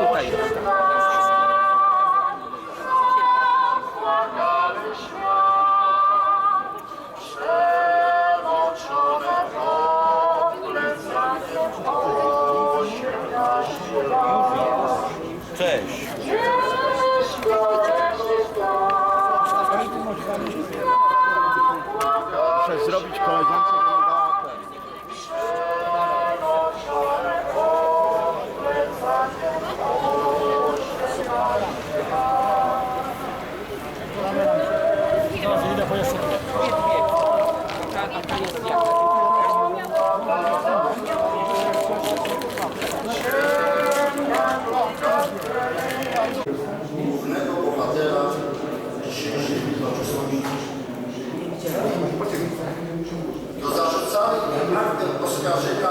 Tutaj. Cześć. Muszę zrobić koleżance, głównego bohatera dzisiejszej uroczystości. Do zarzucanych aktem oskarżenia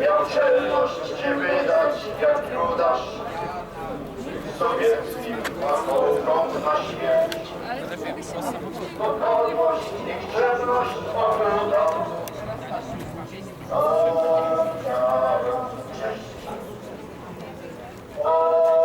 miał czelność cię wydać jak Judasz. Sowieckim łakowką na śmierć spokojność, nikczemność, obruda ofiarą cześć ofiarą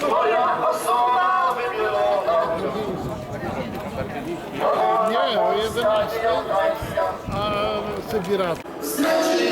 Twoja osoba wybielona Nie, o 11, a Sybirat. Stracili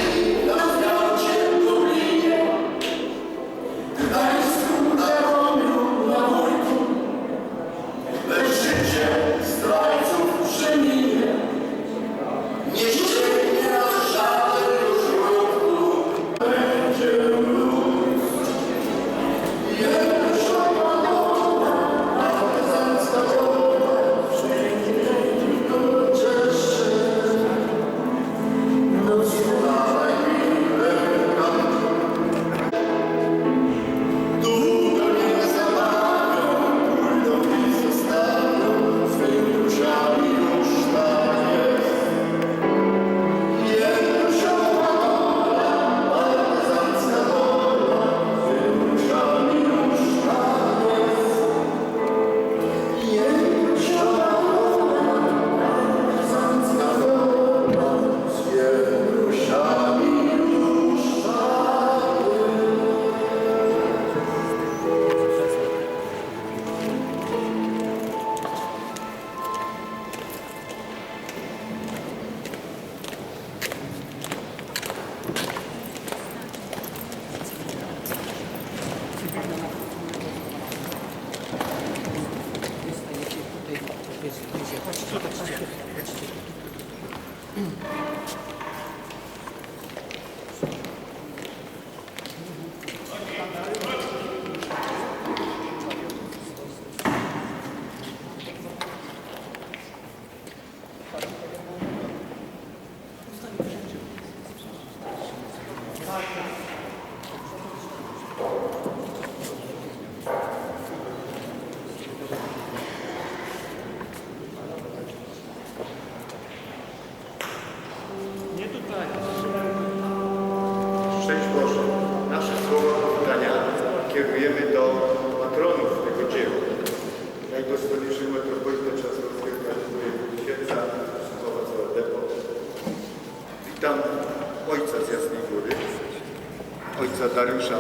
ojca Dariusza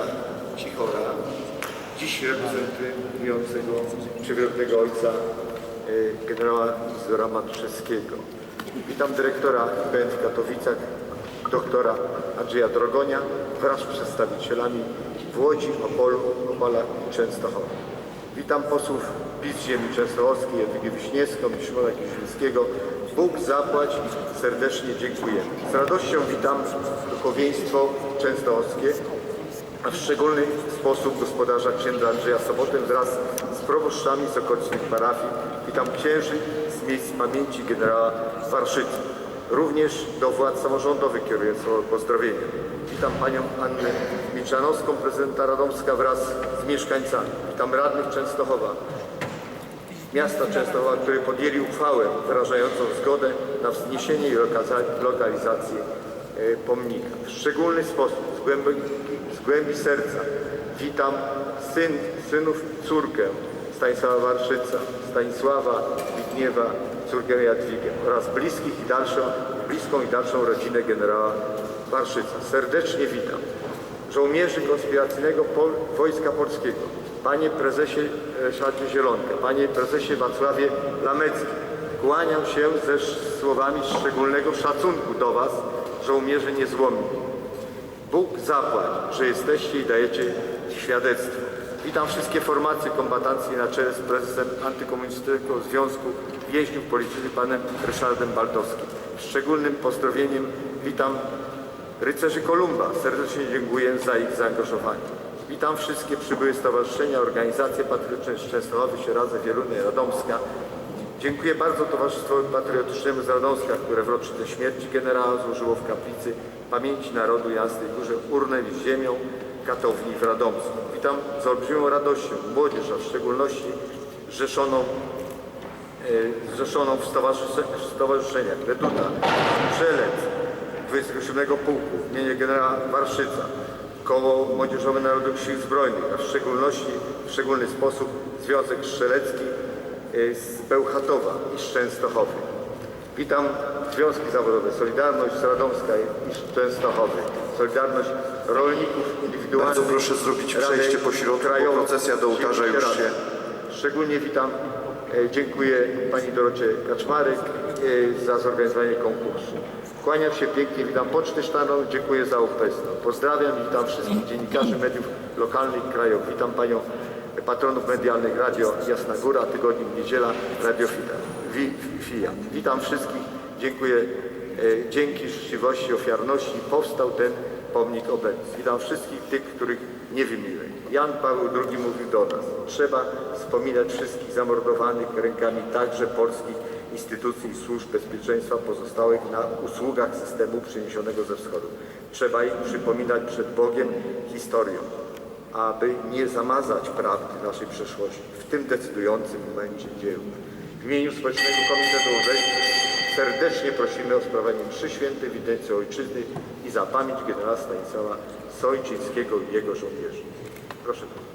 Cichora, dziś reprezentującego czcigodnego ojca y, generała Izora Matuszewskiego. Witam dyrektora IPN w Katowicach, doktora Andrzeja Drogonia wraz z przedstawicielami w Łodzi, Opolu, Opalach i Częstochowie. Witam posłów PiS Ziemi Częstochowskiej, Jadwigę Wiśniewską i Szymona. Bóg zapłać serdecznie dziękuję. Z radością witam duchowieństwo częstochowskie, a w szczególny sposób gospodarza księdza Andrzeja Sobotę wraz z proboszczami z okolicznych parafii. Witam księży z miejsc pamięci generała Warszycy. Również do władz samorządowych kieruję słowo pozdrowienia. Witam Panią Annę Milczanowską, prezydenta Radomska wraz z mieszkańcami. Witam radnych Częstochowa, miasta Częstochowa, które podjęli uchwałę wyrażającą zgodę na wzniesienie i lokalizację e, pomnika. W szczególny sposób, z głębi, z głębi serca witam syn, synów, córkę Stanisława Warszyca, Stanisława, Zbigniewa, córkę Jadwigę oraz bliskich i dalszą, bliską i dalszą rodzinę generała Warszyca. Serdecznie witam żołnierzy konspiracyjnego Pol Wojska Polskiego, panie prezesie e, Szadzie Zielonka, panie prezesie Wacławie Lamecki. Kłaniam się ze słowami szczególnego szacunku do was, żołnierze niezłomni. Bóg zapłać, że jesteście i dajecie świadectwo. Witam wszystkie formacje kombatanckie na czele z prezesem Antykomunistycznego Związku Więźniów Politycznych panem Ryszardem Baldowskim. Szczególnym pozdrowieniem witam rycerzy Kolumba. Serdecznie dziękuję za ich zaangażowanie. Witam wszystkie przybyłe stowarzyszenia, organizacje patriotyczne z Częstochowy, Sieradze, Wielunia, Radomska. Dziękuję bardzo Towarzystwowi Patriotycznemu z Radomska, które w rocznicę śmierci generała złożyło w kaplicy pamięci narodu Jasnej Górze urnę z ziemią katowni w Radomsku. Witam z olbrzymią radością młodzież, a w szczególności zrzeszoną e, zrzeszoną w stowarzysze- stowarzyszeniach Reduta, Strzelec, 27 Pułku, imienie generała Warszyca, Koło Młodzieżowe Narodowych Sił Zbrojnych, a w szczególności w szczególny sposób Związek Strzelecki z Bełchatowa i z Częstochowy. Witam Związki Zawodowe Solidarność z Radomska i z Częstochowy, Solidarność Rolników Indywidualnych. Bardzo proszę zrobić przejście po środku, bo procesja do ołtarza już się- Szczególnie witam, e, dziękuję Pani Dorocie Kaczmarek e, za zorganizowanie konkursu. Kłaniam się pięknie, witam Pocztę Sztaną, dziękuję za obecność. Pozdrawiam i witam wszystkich dziennikarzy mediów lokalnych krajowych. Witam Panią patronów medialnych Radio Jasna Góra, Tygodnik Niedziela, Radio FIA. Witam wszystkich, dziękuję. E, Dzięki życzliwości, ofiarności powstał ten pomnik obecny. Witam wszystkich tych, których nie wymieniłem. Jan Paweł II mówił do nas, trzeba wspominać wszystkich zamordowanych rękami także polskich instytucji i służb bezpieczeństwa pozostałych na usługach systemu przyniesionego ze wschodu. Trzeba ich przypominać przed Bogiem, historią, aby nie zamazać prawdy naszej przeszłości w tym decydującym momencie dzieł. W imieniu Społecznego Komitetu Obecnych serdecznie prosimy o sprawowanie mszy świętej w intencji ojczyzny i za pamięć generała Stanisława Sojczyńskiego i jego żołnierzy. Proszę bardzo.